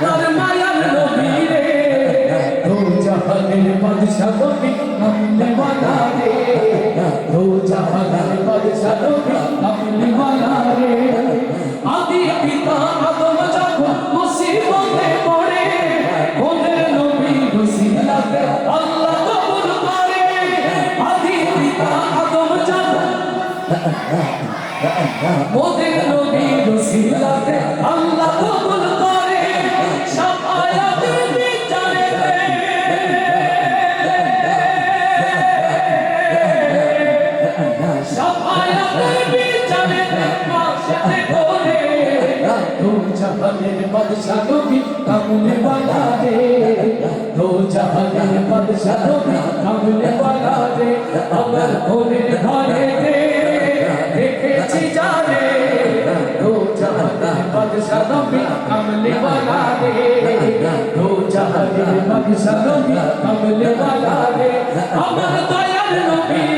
তোর মায়ার নবী রে দু জাহানের বাদশা নবী আমলে মানা রে দু জাহানের বাদশা নবী আমলে মানা রে আদি পিতা আদম ওদের নবী মুসিবতে আল্লাহ আমার ভোরের ঘরে দেখেছি জানে দো জাহানের বাদশাহ নবী কমলে বালা রে দো জাহানের বাদশাহ নবী কমলে বালা রে আমার দয়াল নবী